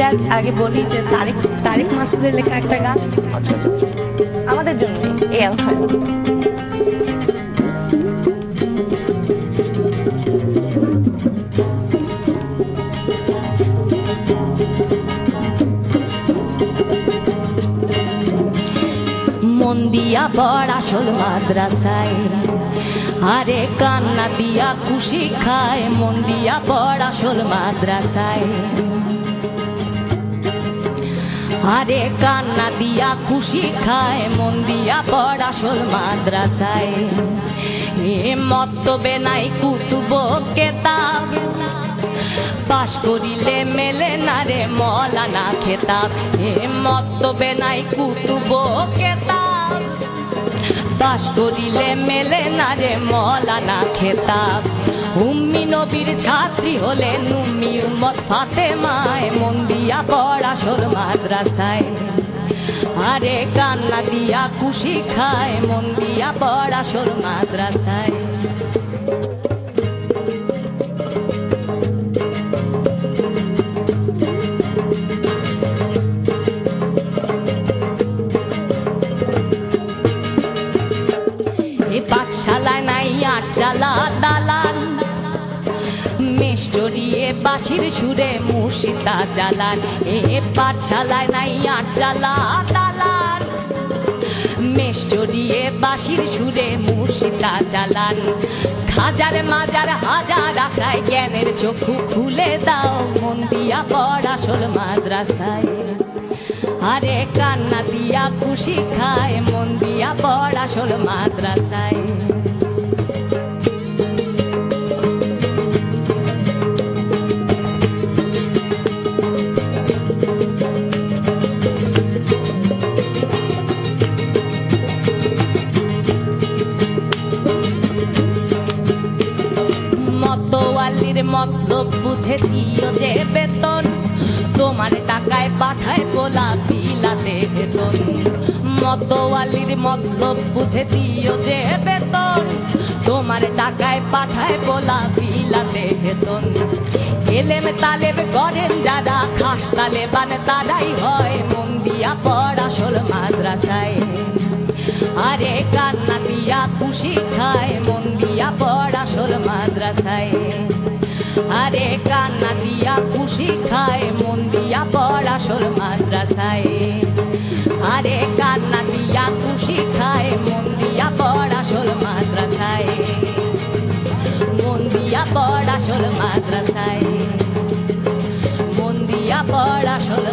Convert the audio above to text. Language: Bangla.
এটা আগে বলি যে তারেক তারেক মাসুদের লেখা একটা গান। আমাদের জন্য এই অ্যালফায় মন দিয়া বড় আসল মাদ্রাসায়, আরে কান্না দিয়া খুশি খায়। মন দিয়া বড় আসল মাদ্রাসায়। আরে কান্না দিয়া খুশি খায়, মন দিয়া বড় আসল মাদ্রাসায়। এ মত্তবে নাই কুতুব কেতাব। পাশ করিলে মেলে না রে মলানা খেতাব। এ মত্তবে নাই কুতুব কেতাব। পাশ করিলে মেলে না রে মলানা খেতাব। উম্মি নবীর ছাত্রী হলে নুম্মি উম্মত ফাতেমায়, মন পড়াশোর মাদ্রাসায়। আরে কান্না দিয়া খুশি খায়, মন দিয়া পড়াশোর মাদ্রাসায়। এ পাঠশালায় নাই আর চালা দালান মেষ চড়িয়ে বাঁশির সুরে মুর্শিদা চালান। এ পাঠশালায় নাই আর চালা দালান মেষ চড়িয়ে বাঁশির সুরে মুর্শিদা চালান। হাজার মাজার হাজার আখড়ায় জ্ঞানের চক্ষু খুলে দাও, মন দিয়া পড়াশোল মাদ্রাসায়। আরে কান্না দিয়া খুশি খায়, মন দিয়া পড়াশোল মাদ্রাসায়। মতোয়ালির মতলব বুঝে দিও যে বেতন। তোমার টাকায় পাঠায় পোলা বিলাতে বেতন। মতোয়ালির মতলব বুঝে দিও যে বেতন। তোমার টাকায় পাঠায় পোলা বিলাতে বেতন। এলেম তালেব করেন যারা, খাস তালেবান তারাই হয় মন দিয়া পড়াশোল মাদ্রাসায়। আরে কান্না দিয়া খুশি আরে কান্না দিয়া খুশি খায়, মন দিয়া পড়াশোল মাদ্রাসায়। আরে কান্না দিয়া খুশি খায়, মন দিয়া পড়াশোল মাদ্রাসায়। মন দিয়া পড়াশোল মাদ্রাসায়। মন দিয়া পড়াশোল মাদ্রাসায়